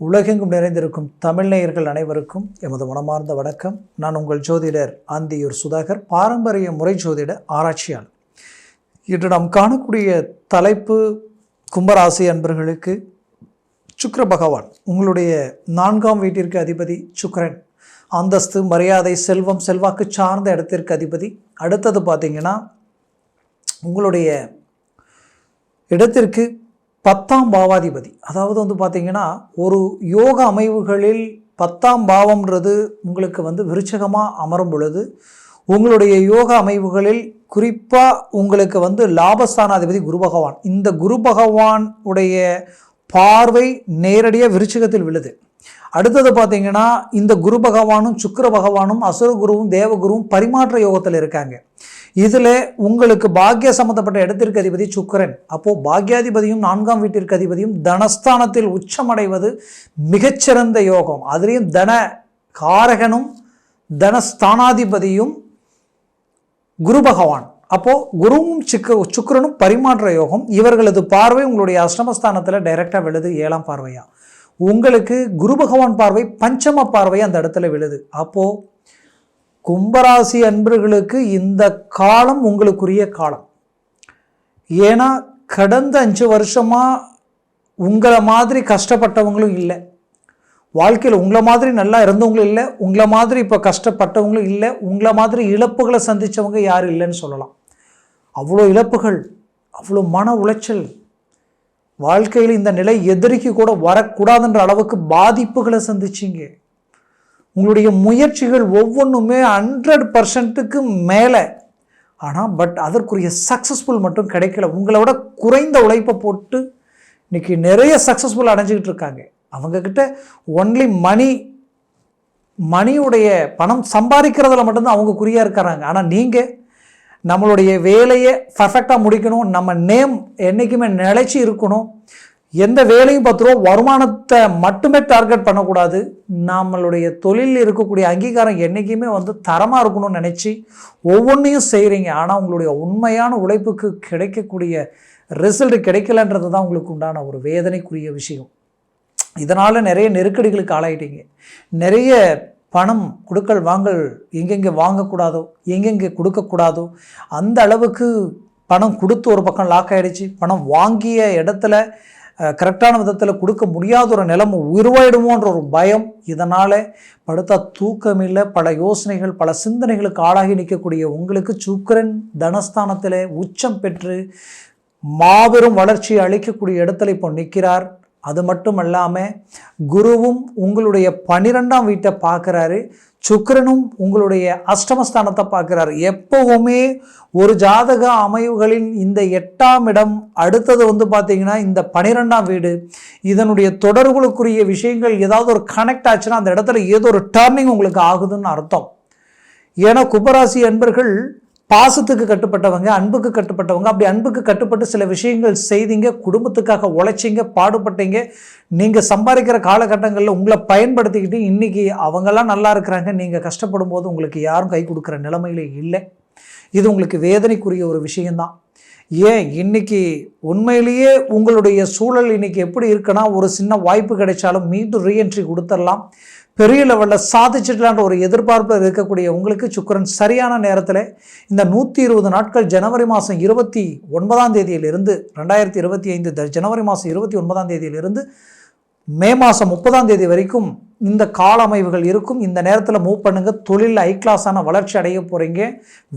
உலகெங்கும் நிறைந்திருக்கும் தமிழ் நேயர்கள் அனைவருக்கும் எமது மனமார்ந்த வணக்கம். நான் உங்கள் ஜோதிடர் ஆந்தியூர் சுதாகர் பாரம்பரிய முறை ஜோதிட ஆராய்ச்சியாளர். இன்று நாம் காணக்கூடிய தலைப்பு கும்பராசி அன்பர்களுக்கு சுக்கர பகவான் உங்களுடைய நான்காம் வீட்டிற்கு அதிபதி சுக்கரன் அந்தஸ்து மரியாதை செல்வம் செல்வாக்கு சார்ந்த இடத்திற்கு அதிபதி. அடுத்தது பார்த்திங்கன்னா உங்களுடைய இடத்திற்கு பத்தாம் பாவாதிபதி. அதாவது வந்து பார்த்தீங்கன்னா ஒரு யோக அமைவுகளில் பத்தாம் பாவம்ன்றது உங்களுக்கு வந்து விருச்சகமாக அமரும் பொழுது உங்களுடைய யோக அமைவுகளில் குறிப்பாக உங்களுக்கு வந்து லாபஸ்தானாதிபதி குரு பகவான். இந்த குரு பகவான் உடைய பார்வை நேரடியாக விருச்சகத்தில் விழுது. அடுத்தது பார்த்தீங்கன்னா இந்த குரு பகவானும் சுக்கர பகவானும் அசுர குருவும் தேவகுருவும் பரிமாற்ற யோகத்தில் இருக்காங்க. இதில் உங்களுக்கு பாக்கிய சம்பந்தப்பட்ட இடத்திற்கு அதிபதி சுக்கரன். அப்போது பாக்யாதிபதியும் நான்காம் வீட்டிற்கு அதிபதியும் தனஸ்தானத்தில் உச்சமடைவது மிகச்சிறந்த யோகம். அதுலேயும் தன காரகனும் தனஸ்தானாதிபதியும் குரு பகவான். அப்போது குருவும் சுக்க சுக்கரனும் பரிமாற்ற யோகம். இவர்களது பார்வை உங்களுடைய அஷ்டமஸ்தானத்தில் டைரெக்டாக விழுது ஏழாம் பார்வையாக உங்களுக்கு குரு பகவான் பார்வை பஞ்சம பார்வை அந்த இடத்துல விழுது. அப்போது கும்பராசி அன்பர்களுக்கு இந்த காலம் உங்களுக்குரிய காலம். ஏன்னா கடந்த அஞ்சு வருஷமாக உங்களை மாதிரி கஷ்டப்பட்டவங்களும் இல்லை. வாழ்க்கையில் உங்களை மாதிரி நல்லா இருந்தவங்களும் இல்லை. உங்களை மாதிரி இப்போ கஷ்டப்பட்டவங்களும் இல்லை. உங்களை மாதிரி இழப்புகளை சந்தித்தவங்க யாரும் இல்லைன்னு சொல்லலாம். அவ்வளோ இழப்புகள் அவ்வளோ மன உளைச்சல். வாழ்க்கையில் இந்த நிலை எதிரிக்கு கூட வரக்கூடாதுன்ற அளவுக்கு பாதிப்புகளை சந்திச்சிங்க. உங்களுடைய முயற்சிகள் ஒவ்வொன்றுமே ஹண்ட்ரட் பர்சன்ட்டுக்கு மேலே. ஆனால் பட் அதற்குரிய சக்ஸஸ்ஃபுல் மட்டும் கிடைக்கல. உங்களை விட குறைந்த உழைப்பை போட்டு இன்றைக்கி நிறைய சக்ஸஸ்ஃபுல் அடைஞ்சிக்கிட்டு இருக்காங்க. அவங்கக்கிட்ட ஒன்லி மணி மணியுடைய பணம் சம்பாதிக்கிறதுல மட்டும்தான் அவங்க குறியாக இருக்கிறாங்க. ஆனால் நீங்கள் நம்மளுடைய வேலையை பர்ஃபெக்டாக முடிக்கணும். நம்ம நேம் என்றைக்குமே நிலைச்சி இருக்கணும். எந்த வேலையும் பத்து ரூபா வருமானத்தை மட்டுமே டார்கெட் பண்ணக்கூடாது. நம்மளுடைய தொழிலில் இருக்கக்கூடிய அங்கீகாரம் என்றைக்குமே வந்து தரமாக இருக்கணும்னு நினச்சி ஒவ்வொன்றையும் செய்கிறீங்க ஆனால் உங்களுடைய உண்மையான உழைப்புக்கு கிடைக்கக்கூடிய ரிசல்ட் கிடைக்கலன்றது தான் உங்களுக்கு உண்டான ஒரு வேதனைக்குரிய விஷயம். இதனால் நிறைய நெருக்கடிகளுக்கு ஆளாயிட்டீங்க. நிறைய பணம் கொடுக்கல் வாங்கல் எங்கெங்கே வாங்கக்கூடாதோ எங்கெங்கே கொடுக்கக்கூடாதோ அந்த அளவுக்கு பணம் கொடுத்து ஒரு பக்கம் லாக் ஆகிடுச்சு பணம் வாங்கிய இடத்துல கரெக்டான விதத்தில் கொடுக்க முடியாத ஒரு நிலைமை உருவாயிடுமோன்ற ஒரு பயம் இதனால் படுத்தா தூக்கம் இல்லை பல யோசனைகள் பல சிந்தனைகளுக்கு ஆளாகி நிற்கக்கூடிய உங்களுக்கு சுக்கரன் தனஸ்தானத்தில் உச்சம் பெற்று மாபெரும் வளர்ச்சியை அளிக்கக்கூடிய இடத்துல இப்போ நிற்கிறார். அது மட்டும் இல்லாமல் குருவும் உங்களுடைய பனிரெண்டாம் வீட்டை பார்க்குறாரு. சுக்கரனும் உங்களுடைய அஷ்டமஸ்தானத்தை பார்க்குறாரு. எப்பவுமே ஒரு ஜாதக அமைவுகளின் இந்த எட்டாம் இடம் அடுத்தது வந்து பார்த்தீங்கன்னா இந்த பனிரெண்டாம் வீடு. இதனுடைய தொடர்புகளுக்குரிய விஷயங்கள் ஏதாவது ஒரு கனெக்ட் ஆச்சுன்னா அந்த இடத்துல ஏதோ ஒரு டேர்னிங் உங்களுக்கு ஆகுதுன்னு அர்த்தம். ஏன்னா கும்பராசி அன்பர்கள் பாசத்துக்கு கட்டுப்பட்டவங்க அன்புக்கு கட்டுப்பட்டவங்க அப்படி அன்புக்கு கட்டுப்பட்டு சில விஷயங்கள் செய்தீங்க குடும்பத்துக்காக உழைச்சிங்க பாடுபட்டீங்க நீங்கள் சம்பாதிக்கிற காலகட்டங்களில் உங்களை பயன்படுத்திக்கிட்டு இன்றைக்கி அவங்கெல்லாம் நல்லா இருக்கிறாங்க நீங்கள் கஷ்டப்படும் போது உங்களுக்கு யாரும் கை கொடுக்குற நிலைமையில இல்லை. இது உங்களுக்கு வேதனைக்குரிய ஒரு விஷயந்தான் ஏன்? இன்னைக்கு உண்மையிலேயே உங்களுடைய சூழல் இன்னைக்கு எப்படி இருக்குன்னா ஒரு சின்ன வாய்ப்பு கிடைச்சாலும் மீண்டும் ரீஎன்ட்ரி கொடுத்துடலாம். பெரிய லெவலில் சாதிச்சிடலான்ற ஒரு எதிர்பார்ப்பில் இருக்கக்கூடிய உங்களுக்கு சுக்கரன் சரியான நேரத்தில் இந்த நூற்றி இருபது நாட்கள் ஜனவரி மாதம் இருபத்தி ஒன்பதாம் தேதியிலிருந்து ரெண்டாயிரத்தி இருபத்தி ஐந்து ஜனவரி மாதம் இருபத்தி ஒன்பதாம் தேதியிலிருந்து மே மாதம் முப்பதாம் தேதி வரைக்கும் இந்த கால அமைவுகள் இருக்கும். இந்த நேரத்தில் மூவ் பண்ணுங்கள் தொழிலில் ஐ கிளாஸான வளர்ச்சி அடைய போகிறீங்க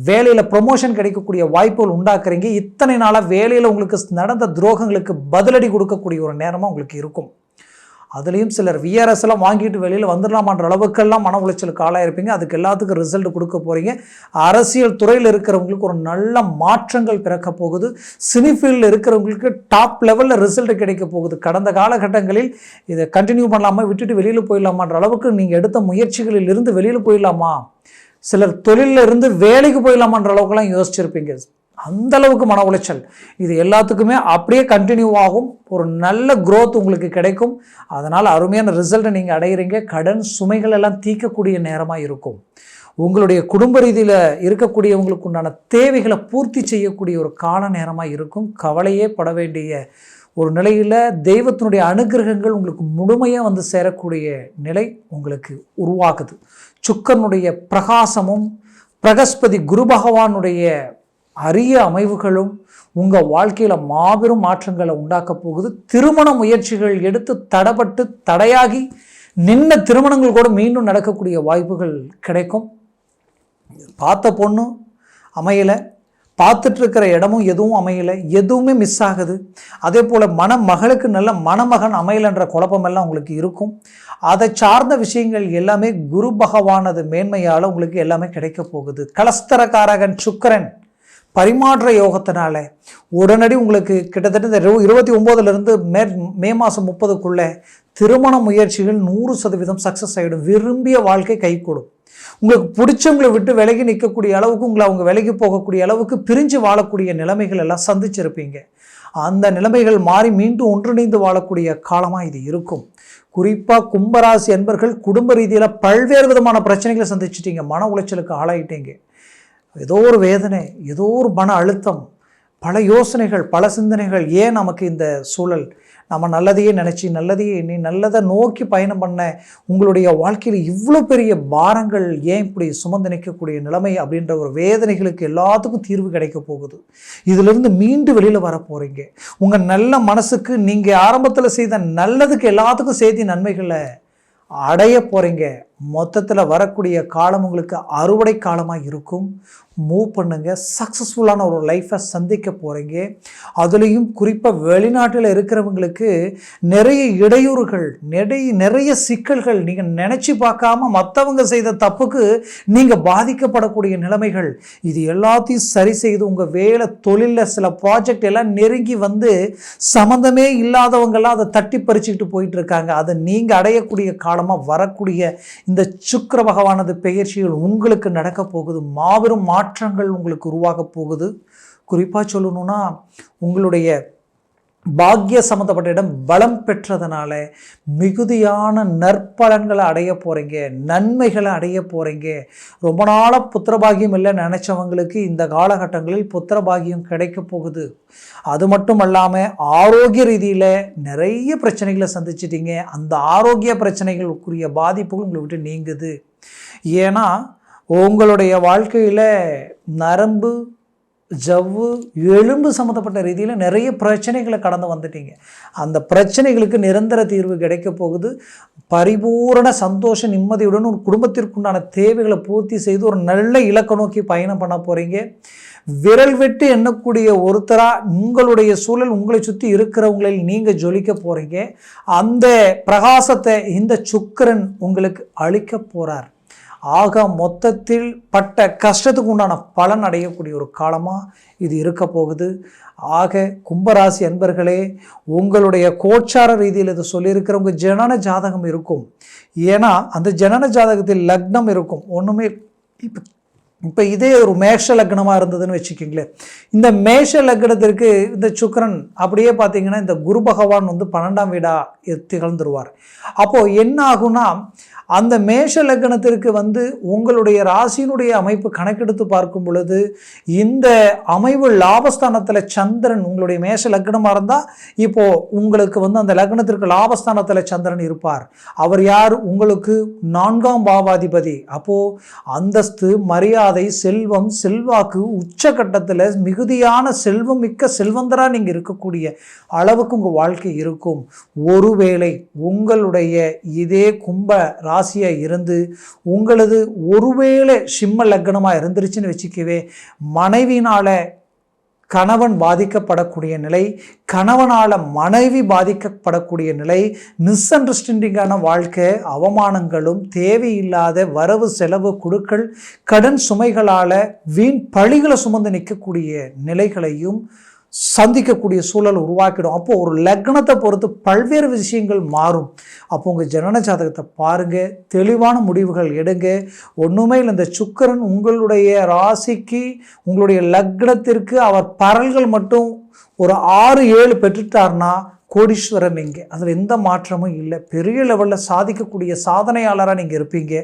வேலையில் ப்ரொமோஷன் கிடைக்கக்கூடிய வாய்ப்புகள் உண்டாக்குறீங்க. இத்தனை நாளாக வேலையில் உங்களுக்கு நடந்த துரோகங்களுக்கு பதிலடி கொடுக்கக்கூடிய ஒரு நேரமாக உங்களுக்கு இருக்கும். அதுலேயும் சிலர் விஆர்எஸ் எல்லாம் வாங்கிட்டு வெளியில் வந்துடலாமான்ற அளவுக்கெல்லாம் மன உளைச்சலுக்கு ஆளாயிருப்பீங்க. அதுக்கு எல்லாத்துக்கும் ரிசல்ட் கொடுக்க போகிறீங்க அரசியல் துறையில் இருக்கிறவங்களுக்கு ஒரு நல்ல மாற்றங்கள் பிறக்க போகுது. சினி ஃபீல்டில் இருக்கிறவங்களுக்கு டாப் லெவலில் ரிசல்ட் கிடைக்க போகுது. கடந்த காலகட்டங்களில் இதை கண்டினியூ பண்ணலாமா விட்டுட்டு வெளியில் போயிடலாமான்ற அளவுக்கு நீங்கள் எடுத்த முயற்சிகளில் இருந்து வெளியில் போயிடலாமா? சிலர் தொழிலில் இருந்து வேலைக்கு போயிடலாமான்ற அளவுக்குலாம் யோசிச்சிருப்பீங்க. அந்த அளவுக்கு மன உளைச்சல். இது எல்லாத்துக்குமே அப்படியே கண்டினியூ ஆகும். ஒரு நல்ல க்ரோத் உங்களுக்கு கிடைக்கும். அதனால் அருமையான ரிசல்ட்டை நீங்கள் அடைகிறீங்க கடன் சுமைகள் எல்லாம் தீர்க்கக்கூடிய நேரமாக இருக்கும். உங்களுடைய குடும்ப ரீதியில் இருக்கக்கூடியவங்களுக்கு உண்டான தேவைகளை பூர்த்தி செய்யக்கூடிய ஒரு கால நேரமாக இருக்கும். கவலையே பட வேண்டிய ஒரு நிலையில் தெய்வத்தினுடைய அனுகிரகங்கள் உங்களுக்கு முழுமையாக வந்து சேரக்கூடிய நிலை உங்களுக்கு உருவாக்குது சுக்கனுடைய பிரகாசமும் பிரகஸ்பதி குரு பகவானுடைய அரிய அமைவுகளும் உங்கள் வாழ்க்கையில் மாபெரும் மாற்றங்களை உண்டாக்க போகுது. திருமண முயற்சிகள் எடுத்து தடப்பட்டு தடையாகி நின்ன திருமணங்கள் கூட மீண்டும் நடக்கக்கூடிய வாய்ப்புகள் கிடைக்கும். பார்த்த பொண்ணு அமையலை பார்த்துட்ருக்கிற இடமும் எதுவும் அமையலை எதுவுமே மிஸ் ஆகுது. அதே போல் மணமகளுக்கு நல்ல மணமகன் அமையலைன்ற குழப்பமெல்லாம் உங்களுக்கு இருக்கும். அதை சார்ந்த விஷயங்கள் எல்லாமே குரு பகவானது மேன்மையால் உங்களுக்கு எல்லாமே கிடைக்க போகுது. கலஸ்தரகாரகன் சுக்கரன். பரிமாற்ற யோகத்தினால உடனடி உங்களுக்கு கிட்டத்தட்ட இந்த இரு- இருபத்தி ஒம்போதுலேருந்து மே மே மாதம் முப்பதுக்குள்ளே திருமண முயற்சிகள் நூறு சதவீதம் சக்ஸஸ் ஆகிடும் விரும்பிய வாழ்க்கை கைகூடும். உங்களுக்கு பிடிச்சவங்களை விட்டு விலகி நிற்கக்கூடிய அளவுக்கு உங்களை அவங்க விலகி போகக்கூடிய அளவுக்கு பிரிஞ்சு வாழக்கூடிய நிலைமைகள் எல்லாம் சந்திச்சிருப்பீங்க. அந்த நிலைமைகள் மாறி மீண்டும் ஒன்றிணைந்து வாழக்கூடிய காலமாக இது இருக்கும். குறிப்பாக கும்பராசி என்பர்கள் குடும்ப ரீதியில் பல்வேறு விதமான பிரச்சனைகளை சந்திச்சிட்டீங்க. மன உளைச்சலுக்கு ஆளாயிட்டீங்க. ஏதோ ஒரு வேதனை ஏதோ ஒரு மன அழுத்தம் பல யோசனைகள் பல சிந்தனைகள் ஏன் நமக்கு இந்த சூழல்? நம்ம நல்லதையே நினச்சி நல்லதையே எண்ணி நல்லதை நோக்கி பயணம் பண்ண உங்களுடைய வாழ்க்கையில் இவ்வளோ பெரிய பாரங்கள் ஏன் இப்படி சுமந்து நிற்கக்கூடிய நிலைமை அப்படின்ற ஒரு வேதனைகளுக்கு எல்லாத்துக்கும் தீர்வு கிடைக்க போகுது. இதிலிருந்து மீண்டு வெளியில் வர போகிறீங்க உங்கள் நல்ல மனசுக்கு நீங்கள் ஆரம்பத்தில் செய்த நல்லதுக்கு எல்லாத்துக்கும் செய்தி நன்மைகளை அடைய போகிறீங்க மொத்தத்தில் வரக்கூடிய காலம் உங்களுக்கு அறுவடை காலமாக இருக்கும். மூவ் பண்ணுங்க. சக்ஸஸ்ஃபுல்லான ஒரு லைஃப்பை சந்திக்க போகிறீங்க அதுலேயும் குறிப்பாக வெளிநாட்டில் இருக்கிறவங்களுக்கு நிறைய இடையூறுகள் நிறைய நிறைய சிக்கல்கள் நீங்கள் நினச்சி பார்க்காம மற்றவங்க செய்த தப்புக்கு நீங்கள் பாதிக்கப்படக்கூடிய நிலைமைகள். இது எல்லாத்தையும் சரி செய்து உங்கள் வேலை தொழிலில் சில ப்ராஜெக்ட் எல்லாம் நெருங்கி வந்து சம்மந்தமே இல்லாதவங்கெல்லாம் அதை தட்டி பறிச்சுக்கிட்டு போயிட்டு இருக்காங்க. அதை நீங்கள் அடையக்கூடிய காலமாக வரக்கூடிய இந்த சுக்கர பகவானது பெயர்ச்சிகள் உங்களுக்கு நடக்க போகுது. மாபெரும் மாற்றங்கள் உங்களுக்கு உருவாக போகுது. குறிப்பாக சொல்லணும்னா உங்களுடைய பாக்கிய சம்மந்தப்பட்ட இடம் பலம் பெற்றதுனால மிகுதியான நற்பலன்களை அடைய போகிறீங்க நன்மைகளை அடைய போகிறீங்க ரொம்ப நாளாக புத்திரபாகியம் இல்லை நினச்சவங்களுக்கு இந்த காலகட்டங்களில் புத்திரபாகியம் கிடைக்க போகுது. அது மட்டும் இல்லாமல் ஆரோக்கிய ரீதியில் நிறைய பிரச்சனைகளை சந்திச்சிட்டீங்க. அந்த ஆரோக்கிய பிரச்சனைகளுக்குரிய பாதிப்புகள் உங்களை விட்டு நீங்குது. ஏன்னா உங்களுடைய வாழ்க்கையில் நரம்பு ஜவ்வு எலும்பு சம்மந்தப்பட்ட ரீதியில் நிறைய பிரச்சனைகளை கடந்து வந்துட்டீங்க. அந்த பிரச்சனைகளுக்கு நிரந்தர தீர்வு கிடைக்க போகுது. பரிபூரண சந்தோஷ நிம்மதியுடன் ஒரு குடும்பத்திற்குண்டான தேவைகளை பூர்த்தி செய்து ஒரு நல்ல இலக்க நோக்கி பயணம் பண்ண போகிறீங்க விரல் வெட்டு எண்ணக்கூடிய ஒருத்தராக உங்களுடைய சூழல் உங்களை சுற்றி இருக்கிறவங்களில் நீங்கள் ஜொலிக்க போகிறீங்க அந்த பிரகாசத்தை இந்த சுக்கிரன் உங்களுக்கு அளிக்க போகிறார் ஆக மொத்தத்தில் பட்ட கஷ்டத்துக்கு உண்டான பலன் அடையக்கூடிய ஒரு காலமாக இது இருக்க போகுது. ஆக கும்பராசி அன்பர்களே உங்களுடைய கோச்சார ரீதியில் இது சொல்லியிருக்கிறவங்க ஜனன ஜாதகம் இருக்கும். ஏன்னா அந்த ஜனன ஜாதகத்தில் லக்னம் இருக்கும். ஒன்றுமே இப்போ இப்போ இதே ஒரு மேஷ லக்னமாக இருந்ததுன்னு வச்சுக்கிங்களேன். இந்த மேஷ லக்னத்திற்கு இந்த சுக்கரன் அப்படியே பார்த்தீங்கன்னா இந்த குரு பகவான் வந்து பன்னெண்டாம் வீடாக திகழ்ந்துருவார் அப்போது என்ன ஆகும்னா அந்த மேஷ லக்னத்திற்கு வந்து உங்களுடைய ராசியினுடைய அமைப்பு கணக்கெடுத்து பார்க்கும் பொழுது இந்த அமைவு லாபஸ்தானத்தில் சந்திரன் உங்களுடைய மேஷ லக்னமாக இருந்தால் இப்போது உங்களுக்கு வந்து அந்த லக்னத்திற்கு லாபஸ்தானத்தில் சந்திரன் இருப்பார். அவர் யார்? உங்களுக்கு நான்காம் பாவாதிபதி. அப்போது அந்தஸ்து மரியாதை செல்வம் செல்வாக்கு உச்சகட்டத்தில் மிகுதியான செல்வம் மிக்க செல்வந்தராக நீங்கள் இருக்கக்கூடிய அளவுக்கு உங்கள் வாழ்க்கை இருக்கும். ஒருவேளை உங்களுடைய இதே கும்ப ராசியாக இருந்து உங்களது ஒருவேளை சிம்ம லக்னமாக இருந்துருச்சுன்னு வச்சுக்கவே மனைவினால் கணவன் பாதிக்கப்படக்கூடிய நிலை கணவனால் மனைவி பாதிக்கப்படக்கூடிய நிலை மிஸ் அண்டர்ஸ்டாண்டிங்கான வாழ்க்கை அவமானங்களும் தேவையில்லாத வரவு செலவு குழுக்கள் கடன் சுமைகளால் வீண் பழிகளை சுமந்து நிற்கக்கூடிய நிலைகளையும் சந்திக்கக்கூடிய சூழல் உருவாக்கிடும். அப்போது ஒரு லக்னத்தை பொறுத்து பல்வேறு விஷயங்கள் மாறும். அப்போ உங்கள் ஜனன ஜாதகத்தை பாருங்கள் தெளிவான முடிவுகள் எடுங்க. ஒன்றுமே இல்லை இந்த சுக்கரன் உங்களுடைய ராசிக்கு உங்களுடைய லக்னத்திற்கு அவர் பரல்கள் மட்டும் ஒரு ஆறு ஏழு பெற்றுட்டார்னா கோடீஸ்வரர் நீங்கள் அதில் எந்த மாற்றமும் இல்லை. பெரிய லெவலில் சாதிக்கக்கூடிய சாதனையாளராக நீங்கள் இருப்பீங்க.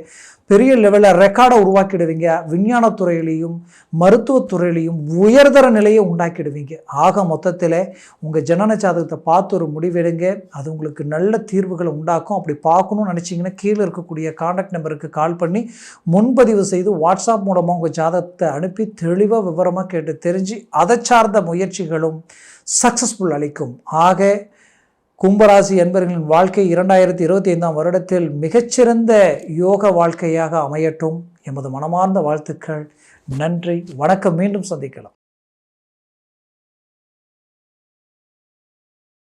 பெரிய லெவலில் ரெக்கார்டை உருவாக்கிடுவீங்க. விஞ்ஞானத்துறையிலையும் மருத்துவத்துறையிலையும் உயர்தர நிலையை உண்டாக்கிடுவீங்க. ஆக மொத்தத்தில் உங்கள் ஜனன ஜாதகத்தை பார்த்து ஒரு முடிவெடுங்க. அது உங்களுக்கு நல்ல தீர்வுகளை உண்டாக்கும். அப்படி பார்க்கணும்னு நினச்சிங்கன்னா கீழே இருக்கக்கூடிய காண்டாக்ட் நம்பருக்கு கால் பண்ணி முன்பதிவு செய்து வாட்ஸ்அப் மூலமாக உங்கள் ஜாதகத்தை அனுப்பி தெளிவாக விவரமாக கேட்டு தெரிஞ்சு அதை சார்ந்த முயற்சிகளும் சக்ஸஸ்ஃபுல் அளிக்கும். ஆக கும்பராசி என்பவர்களின் வாழ்க்கை இரண்டாயிரத்தி இருபத்தி ஐந்தாம் வருடத்தில் மிகச்சிறந்த யோக வாழ்க்கையாக அமையட்டும். எமது மனமார்ந்த வாழ்த்துக்கள். நன்றி. வணக்கம். மீண்டும் சந்திக்கலாம்.